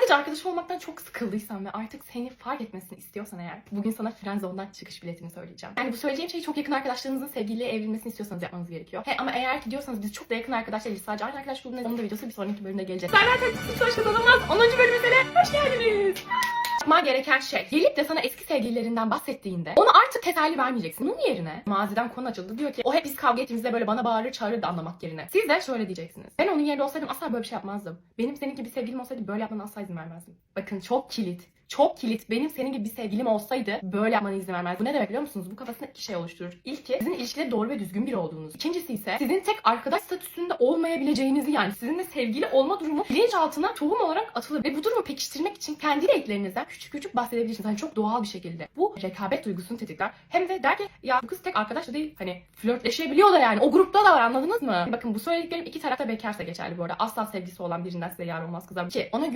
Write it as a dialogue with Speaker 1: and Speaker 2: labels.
Speaker 1: Sadece arkadaş olmaktan çok sıkıldıysan ve artık seni fark etmesini istiyorsan eğer bugün sana Friendzone'dan çıkış biletini söyleyeceğim. Yani bu söyleyeceğim şeyi çok yakın arkadaşlarınızın sevgiliye evrilmesini istiyorsanız yapmanız gerekiyor. He, ama eğer ki diyorsanız biz çok da yakın arkadaş değiliz sadece aynı arkadaş grubunda onun da videosu bir sonraki bölümde gelecek. Server Taktik Savaş Kazanılmaz 10. Yapman gereken şey gelip de sana eski sevgililerinden bahsettiğinde ona artık teselli vermeyeceksin. Bunun yerine maziden konu açıldı diyor ki o hep biz kavga ettiğimizde böyle bana bağırır çağırır da anlamak yerine. Siz de şöyle diyeceksiniz. Ben onun yerinde olsaydım asla böyle bir şey yapmazdım. Benim senin gibi sevgilim olsaydı böyle yapmana asla izin vermezdim. Bakın çok kilit. Çok kilit. Benim senin gibi bir sevgilim olsaydı böyle yapmana izin vermez. Bu ne demek biliyor musunuz? Bu kafasında iki şey oluşturur. İlki sizin ilişkide doğru ve düzgün biri olduğunuz. İkincisi ise sizin tek arkadaş statüsünde olmayabileceğinizi yani sizinle sevgili olma durumu bilinçaltına tohum olarak atılır. Ve bu durumu pekiştirmek için kendi renklerinizden küçük küçük bahsedebilirsiniz. Hani çok doğal bir şekilde. Bu rekabet duygusunu tetikler. Hem de der ki ya bu kız tek arkadaş da değil. Hani flörtleşebiliyor da yani. O grupta da var anladınız mı? Bakın bu söylediklerim iki tarafta bekarsa geçerli bu arada. Asla sevgisi olan birinden size yar olmaz kızlar. Ki ona